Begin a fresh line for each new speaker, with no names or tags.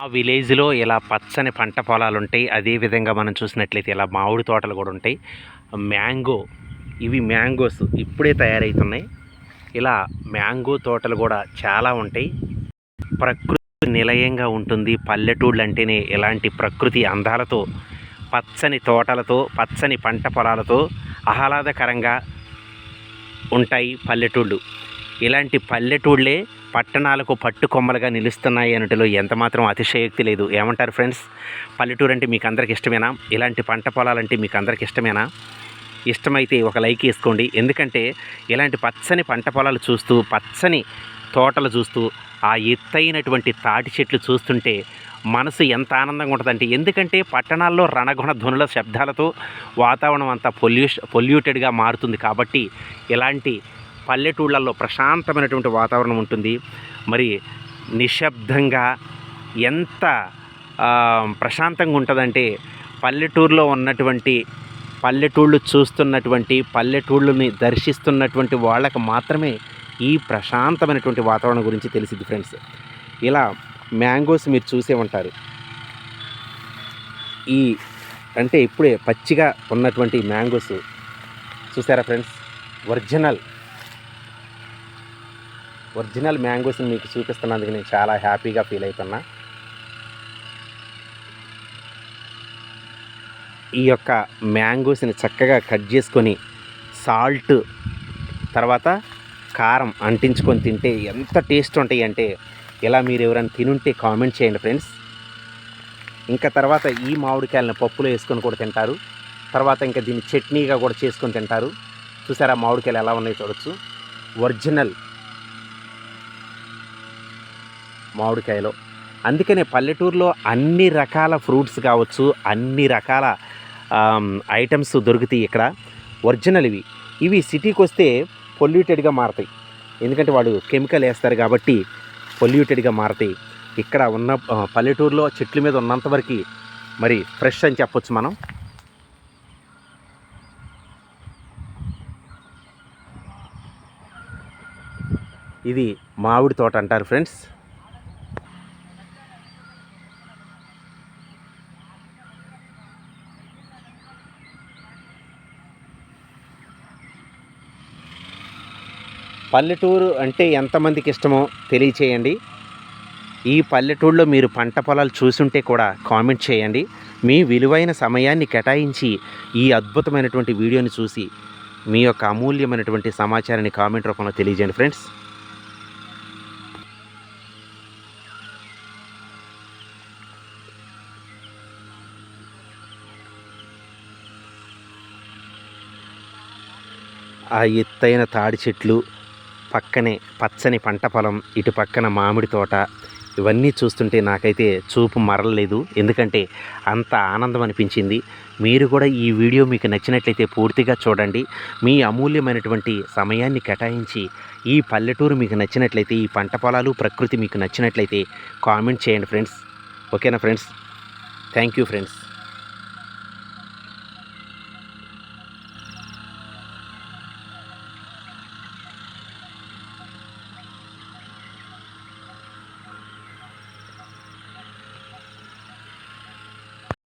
ఆ విలేజ్లో ఇలా పచ్చని పంట పొలాలు ఉంటాయి అదేవిధంగా మనం చూసినట్లయితే ఇలా మామిడి తోటలు కూడా ఉంటాయి. మ్యాంగో ఇవి మ్యాంగోస్ ఇప్పుడే తయారవుతున్నాయి ఇలా మ్యాంగో తోటలు కూడా చాలా ఉంటాయి. ప్రకృతి నిలయంగా ఉంటుంది. పల్లెటూళ్ళు అంటేనే ఇలాంటి ప్రకృతి అందాలతో పచ్చని తోటలతో పచ్చని పంట పొలాలతో ఆహ్లాదకరంగా ఉంటాయి పల్లెటూళ్ళు. ఇలాంటి పల్లెటూళ్ళే పట్టణాలకు పట్టుకొమ్మలుగా నిలుస్తున్నాయి అనటిలో ఎంతమాత్రం అతిశయోక్తి లేదు. ఏమంటారు ఫ్రెండ్స్? పల్లెటూరు అంటే మీకు అందరికి ఇష్టమేనా? ఇలాంటి పంట పొలాలంటే మీకు అందరికి ఇష్టమేనా? ఇష్టమైతే ఒక లైక్ వేసుకోండి. ఎందుకంటే ఇలాంటి పచ్చని పంట పొలాలు చూస్తూ పచ్చని తోటలు చూస్తూ ఆ ఎత్తైనటువంటి తాటి చెట్లు చూస్తుంటే మనసు ఎంత ఆనందంగా ఉంటుందంటే ఎందుకంటే పట్టణాల్లో రణగుణ ధ్వనుల శబ్దాలతో వాతావరణం అంతా పొల్యూష్ పొల్యూటెడ్గా మారుతుంది. కాబట్టి ఇలాంటి పల్లెటూళ్ళల్లో ప్రశాంతమైనటువంటి వాతావరణం ఉంటుంది. మరి నిశ్శబ్దంగా ఎంత ప్రశాంతంగా ఉంటుందంటే పల్లెటూరులో ఉన్నటువంటి పల్లెటూళ్ళు చూస్తున్నటువంటి పల్లెటూళ్ళని దర్శిస్తున్నటువంటి వాళ్ళకు మాత్రమే ఈ ప్రశాంతమైనటువంటి వాతావరణం గురించి తెలిసింది ఫ్రెండ్స్. ఇలా మ్యాంగోస్ మీరు చూసే ఉంటారు. ఈ అంటే ఇప్పుడే పచ్చిగా ఉన్నటువంటి మ్యాంగోస్ చూసారా ఫ్రెండ్స్? ఒరిజినల్ ఒరిజినల్ మ్యాంగోస్ని మీకు చూపిస్తున్నందుకు నేను చాలా హ్యాపీగా ఫీల్ అవుతున్నా. ఈ యొక్క మ్యాంగోస్ని చక్కగా కట్ చేసుకొని సాల్ట్ తర్వాత కారం అంటించుకొని తింటే ఎంత టేస్ట్ ఉంటాయి అంటే ఇలా మీరు ఎవరైనా తినుంటే కామెంట్ చేయండి ఫ్రెండ్స్. ఇంకా తర్వాత ఈ మామిడికాయలను పప్పులో వేసుకొని కూడా తింటారు. తర్వాత ఇంకా దీన్ని చట్నీగా కూడా చేసుకొని తింటారు. చూసారా మామిడికాయలు ఎలా ఉన్నాయో చూడొచ్చు. ఒరిజినల్ మామిడికాయలో. అందుకనే పల్లెటూరులో అన్ని రకాల ఫ్రూట్స్ కావచ్చు అన్ని రకాల ఐటమ్స్ దొరుకుతాయి ఇక్కడ. ఒరిజినల్ ఇవి. ఇవి సిటీకి వస్తే పొల్యూటెడ్గా మారుతాయి. ఎందుకంటే వాడు కెమికల్ వేస్తారు కాబట్టి పొల్యూటెడ్గా మారుతాయి. ఇక్కడ ఉన్న పల్లెటూరులో చెట్ల మీద ఉన్నంతవరకు మరి ఫ్రెష్ అని చెప్పొచ్చు మనం. ఇది మామిడి తోట అంటారు ఫ్రెండ్స్. పల్లెటూరు అంటే ఎంతమందికి ఇష్టమో తెలియచేయండి. ఈ పల్లెటూరులో మీరు పంట పొలాలు చూసుంటే కూడా కామెంట్ చేయండి. మీ విలువైన సమయాన్ని కేటాయించి ఈ అద్భుతమైనటువంటి వీడియోని చూసి మీ యొక్క అమూల్యమైనటువంటి సమాచారాన్ని కామెంట్ రూపంలో తెలియజేయండి ఫ్రెండ్స్. ఆ ఎత్తైన తాడి చెట్లు పక్కనే పచ్చని పంట పొలం ఇటు పక్కన మామిడి తోట ఇవన్నీ చూస్తుంటే నాకైతే చూపు మరలలేదు. ఎందుకంటే అంత ఆనందం అనిపించింది. మీరు కూడా ఈ వీడియో మీకు నచ్చినట్లయితే పూర్తిగా చూడండి. మీ అమూల్యమైనటువంటి సమయాన్ని కేటాయించి ఈ పల్లెటూరు మీకు నచ్చినట్లయితే ఈ పంట పొలాలు ప్రకృతి మీకు నచ్చినట్లయితే కామెంట్ చేయండి ఫ్రెండ్స్. ఓకేనా ఫ్రెండ్స్? Thank you friends.